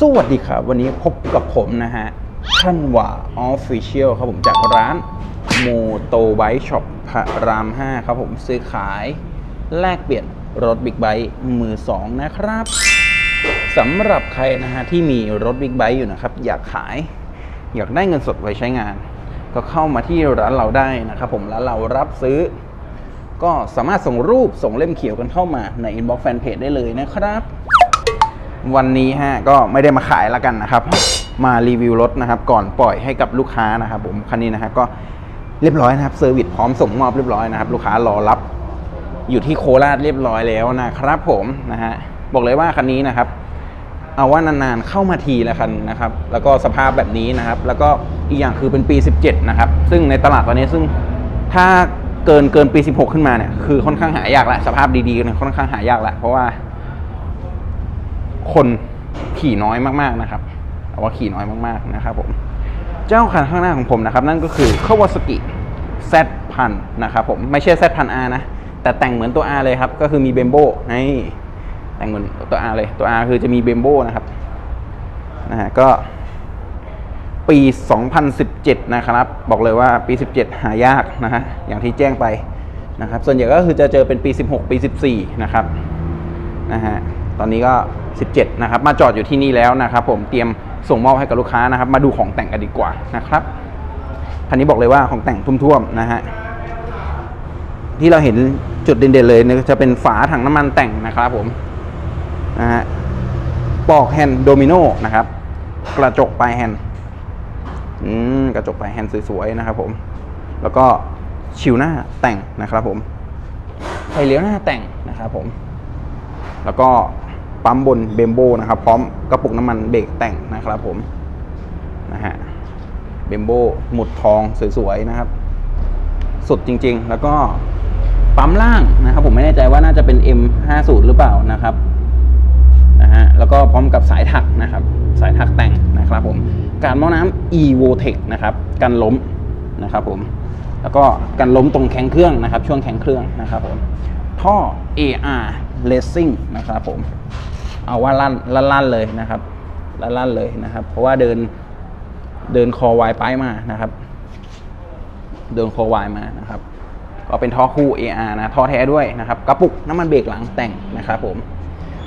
สวัสดีครับ วันนี้พบกับผมนะฮะท่านว่าออฟฟิเชียลครับผมจากร้านโมโตไบช็อปพระราม 5 ครับผมซื้อขายแลกเปลี่ยนรถบิ๊กไบค์มือ 2 นะครับสำหรับใครนะฮะที่มีรถบิ๊กไบค์อยู่นะครับ อยากขาย อยากได้เงินสดไว้ใช้งาน ก็เข้ามาที่ร้านเราได้นะครับผมแล้วเรารับซื้อ ก็สามารถส่งรูปส่งเล่มเขียวกันเข้ามาในอินบ็อกซ์แฟนเพจได้เลยนะครับ วันนี้ฮะก็ไม่ได้มาขายแล้วกันนะครับ มารีวิวรถนะครับ ก่อนปล่อยให้กับลูกค้านะครับ ผมคันนี้นะฮะก็เรียบร้อยนะครับเซอร์วิสพร้อมส่งมอบเรียบร้อยนะครับ ลูกค้ารอรับอยู่ที่โคราชเรียบร้อยแล้วนะครับ ผมนะฮะบอกเลยว่าคันนี้นะครับ เอาว่านานๆเข้ามาทีละคันนะครับ แล้วก็สภาพแบบนี้นะครับ แล้วก็อีกอย่างคือเป็นปี 17 นะครับ ซึ่งในตลาดตอนนี้ซึ่งถ้าเกินเกินปี 16 ขึ้นมาเนี่ยคือค่อนข้างหายากละสภาพดีๆเนี่ยค่อนข้างหายากละเพราะว่า คนขี่น้อยมากๆนะครับเอาว่าขี่น้อยมากๆนะครับผมเจ้าคันข้างหน้าของผมนะครับ นั่นก็คือ Kawasaki Z พันนะครับผมไม่ใช่ Z พัน R นะ แต่แต่งเหมือนตัว R เลยครับ ก็คือมีเบมโบนี่แต่งเหมือนตัว R เลยตัว R คือจะมีเบมโบนะครับนะฮะก็ปี 2017 นะครับ บอกเลยว่าปี 17 หายากนะฮะอย่างที่แจ้งไปนะครับ ส่วนใหญ่ก็คือจะเจอเป็นปี 16 ปี 14 นะครับนะฮะ ตอนนี้ก็ 17 นะครับ มาจอดอยู่ที่นี่แล้วนะครับ ผมเตรียมส่งมอบให้กับลูกค้านะครับ มาดูของแต่งกันดีกว่านะครับคันนี้บอกเลยว่าของแต่งทุ่วมๆนะฮะที่เราเห็นจุดเด่นๆเลยเนี่ยจะเป็นฝาถังน้ำมันแต่งนะครับผมนะฮะปอกแฮนด์โดมิโนนะครับ กระจกปลายแฮนด์อืมกระจกปลายแฮนด์สวยๆนะครับผม แล้วก็ชิวหน้าแต่งนะครับผมไฟเลี้ยวหน้าแต่งนะครับผม แล้วก็ ปั๊มบนเบมโบนะครับ พร้อมกระปุกน้ำมันเบรกแต่งนะครับผมนะฮะเบมโบหมุดทองสวยๆนะครับ สุดจริงๆ แล้วก็ปั๊มล่างนะครับ ผมไม่แน่ใจว่าน่าจะเป็น M50 หรือเปล่านะครับนะฮะแล้วก็พร้อมกับสายถักนะครับ สายถักแต่งนะครับผมการหม้อน้ำ Evotech นะครับกันล้มนะครับผมแล้วก็กันล้มตรงแข็งเครื่องนะครับ ช่วงแข็งเครื่องนะครับผมท่อ AR Racing นะครับผม เอาว่าลั่นลั่นลั่นเลยนะครับลั่นลั่นเลยนะครับ เพราะว่าเดินเดินคอวายไปมานะครับ เดินโควายมานะครับ ก็เป็นท่อคู่ AR นะท่อแท้ด้วยนะครับกระปุกน้ำมันเบรกหลังแต่งนะครับ ผม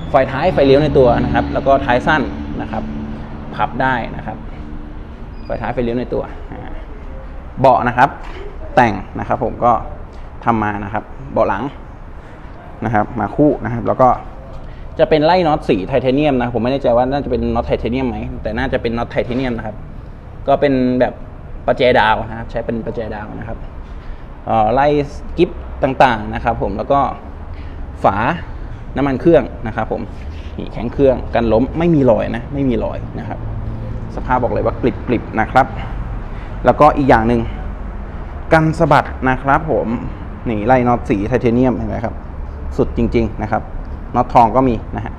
ไฟท้ายไฟเลี้ยวในตัวนะครับ แล้วก็ท้ายสั้นนะครับ พับได้นะครับไฟท้ายไฟเลี้ยวในตัวเบาะนะครับ แต่งนะครับ ผมก็ทำมานะครับ เบาะหลังนะครับ มาคู่นะครับ แล้วก็ จะเป็นไล่น็อตสีไทเทเนียมนะผมไม่แน่ใจว่าน่าจะเป็นน็อตไทเทเนียมไหมแต่น่าจะเป็นน็อตไทเทเนียมนะครับ ก็เป็นแบบประแจดาวนะครับ ใช้เป็นประแจดาวนะครับไล่กิฟต่างๆนะครับ ผมแล้วก็ฝาน้ำมันเครื่องนะครับ ผมนี่แข็งเครื่องกันล้มไม่มีรอยนะ ไม่มีรอยนะครับ สภาพบอกเลยว่ากริบกริบนะครับ แล้วก็อีกอย่างหนึ่งกันสะบัดนะครับ ผมนี่ไล่น็อตสีไทเทเนียมเห็นไหมครับ สุดจริง ๆ นะครับ น็อตทองก็มีนะฮะ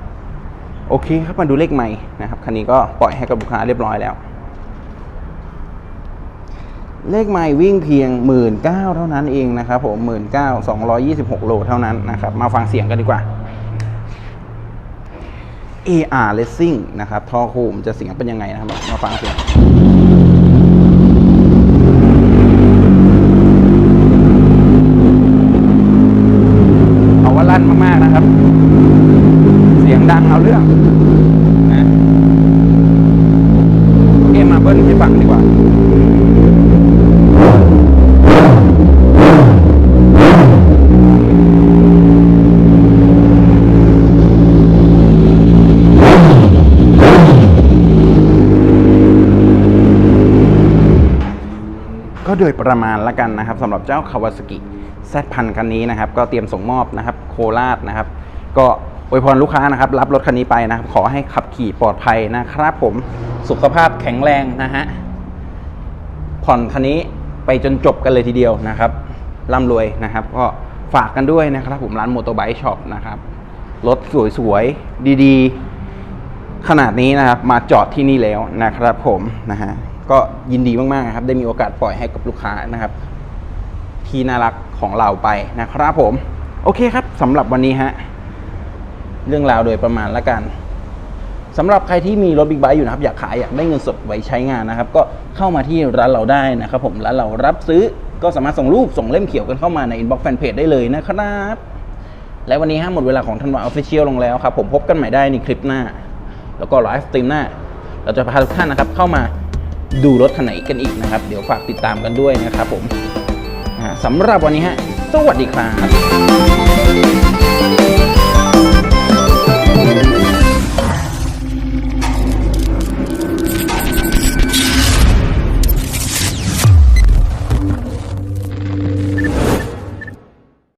โอเคครับมาดูเลขใหม่นะครับคันนี้ก็ปล่อยให้กับลูกค้าเรียบร้อยแล้ว เลขไม่วิ่งเพียง 1 9ื่นเท่านั้นเองนะครับผม1 9 2 2 6โลเท่านั้นนะครับมาฟังเสียงกันดีกว่า AR Racing นะครับท่อคูมจะเสียงเป็นยังไงนะครับมาฟังเสียง เอาว่าลั่นมาก ๆ นะครับ เสียงดังเอาเรื่องนะเอ็มมาเบิ้ลให้ฟังดี ก็โดยประมาณละกันนะครับสำหรับเจ้าคาวาสกิแซดพันคันนี้นะครับ ก็เตรียมส่งมอบนะครับ โคราชนะครับ ก็อวยพรลูกค้านะครับ รับรถคันนี้ไปนะครับ ขอให้ขับขี่ปลอดภัยนะครับผมสุขภาพแข็งแรงนะฮะ ผ่อนคันนี้ไปจนจบกันเลยทีเดียวนะครับร่ำรวยนะครับ ก็ฝากกันด้วยนะครับผมร้านมอเตอร์ไบค์ช็อปนะครับรถสวยๆ ดีๆ ขนาดนี้นะครับมาจอดที่นี่แล้วนะครับผมนะฮะก็ยินดีมากๆครับ ได้มีโอกาสปล่อยให้กับลูกค้านะครับ ที่น่ารักของเราไปนะครับผม โอเคครับสำหรับวันนี้ฮะเรื่องราวโดยประมาณละกัน สำหรับใครที่มีรถบิ๊กไบค์อยู่นะครับอยากขายอยากได้เงินสดไว้ใช้งานนะครับ ก็เข้ามาที่ร้านเราได้นะครับผมร้านเรารับซื้อก็สามารถส่งรูปส่งเล่มเขียวกันเข้ามาในอินบ็อกซ์แฟนเพจได้เลยนะครับ และวันนี้ฮะหมดเวลาของทันวาออฟฟิเชียลลงแล้วครับ ผมพบกันใหม่ได้ในคลิปหน้า แล้วก็ไลฟ์สตรีมหน้า เราจะพาทุกท่านนะครับ เข้ามาดูรถคันไหนกันอีกนะครับ เดี๋ยวฝากติดตามกันด้วยนะครับผมสำหรับวันนี้ฮะสวัสดีครับ